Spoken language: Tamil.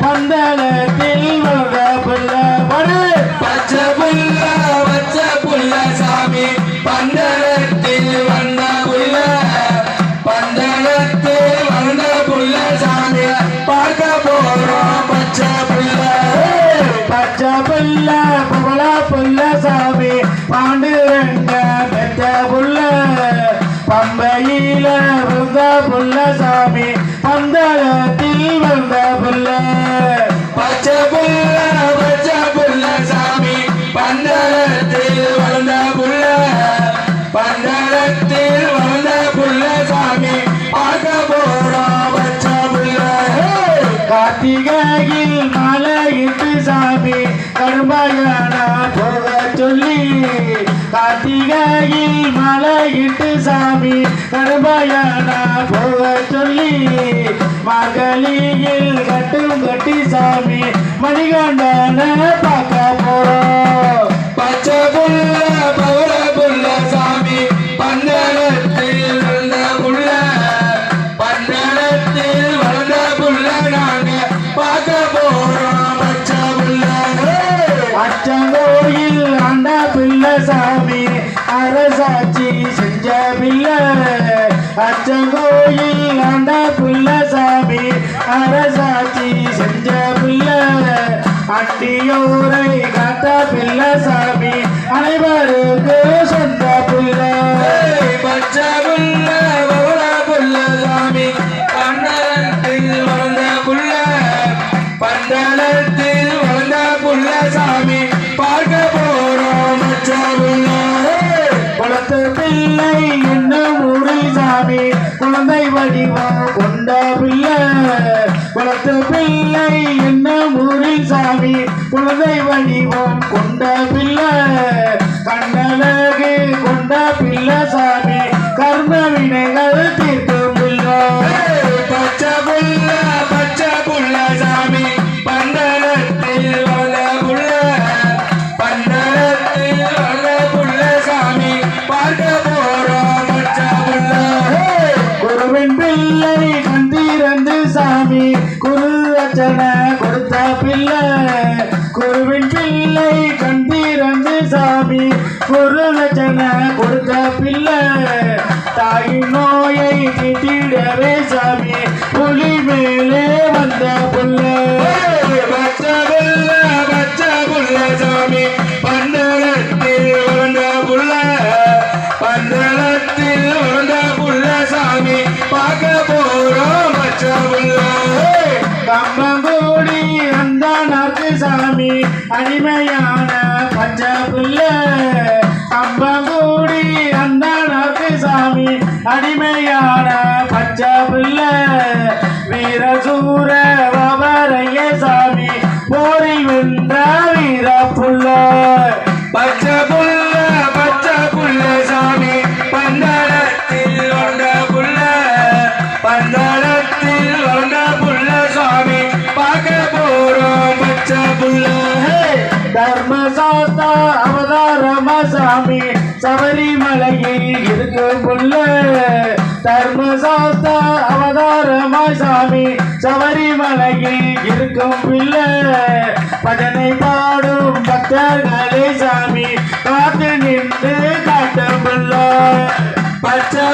பந்தளத்தில் வந்த புள்ள படு. பச்சை புல்ல பச்சை புல்ல சாமி. பந்தளத்தில் வந்த புல்ல. பந்தளத்தில் வந்த புல்ல சாமி. பார்க்க போறோம் பச்சை புல்ல. பச்சை புள்ள புகழ புள்ள சாமி. பாண்டு ரெண்ட பெத்த புள்ள பம்பையில வந்த புள்ள சாமி. பந்தளத்தில் வந்த புள்ள சாமி கரும்பயனா போக சொல்லி. கார்த்திகையில் மலையிட்டு சாமி கரும்பயனா போக சொல்லி. மகளியில் கட்டும் கட்டி சாமி மணிகண்டன பார்க்க கோயில் ஆண்ட பிள்ளை சாமி அரசாட்சி செஞ்ச பிள்ளை. அச்சங்கோயில் ஆண்ட பிள்ளை சாமி அரசாட்சி செஞ்ச பிள்ளை. அட்டியோரை காத்த பிள்ளை சாமி அனைவருக்கு கொண்ட பிள்ளை குளத்து பிள்ளை என்னும் ஊரில் சாமி? குழந்தை வடிவம் கொண்ட பிள்ளை கண்ணழகு கொண்ட பிள்ளை கொடுத்த பிள்ளை குருவின் பிள்ளை கண்டிரந்து சாமி. குரு அச்சனை கொடுத்த பிள்ளை தாயின் நோயை திட்டிடவே சாமி. புலி மேலே வந்த பிள்ளை. ஏய், பச்சை புல்ல சாமி. பந்தளத்தில் பந்தளத்தில் சாமி. பார்க்க அருமையான அடிமையான பச்சை பிள்ளை அந்த சாமி அடிமையான பச்சை வீரசூர வவரைய சாமி. போரில் வென்ற வீரப்புள்ள புள்ள பச்சை புல்ல பச்சை சாமி. பந்தளத்தில் வளர்ந்த புல்ல. பந்தளத்தில் தர்மசாஸ்தா அவதாரம சாமி. சபரிமலையில் இருக்கும் புள்ள தர்மசாஸ்தா அவதாரம சாமி. சபரிமலையில் இருக்கும் பிள்ளை பஜனை பாடும் பக்தர்களே சாமி. காத்து நின்று காட்டும் பிள்ளை பச்சை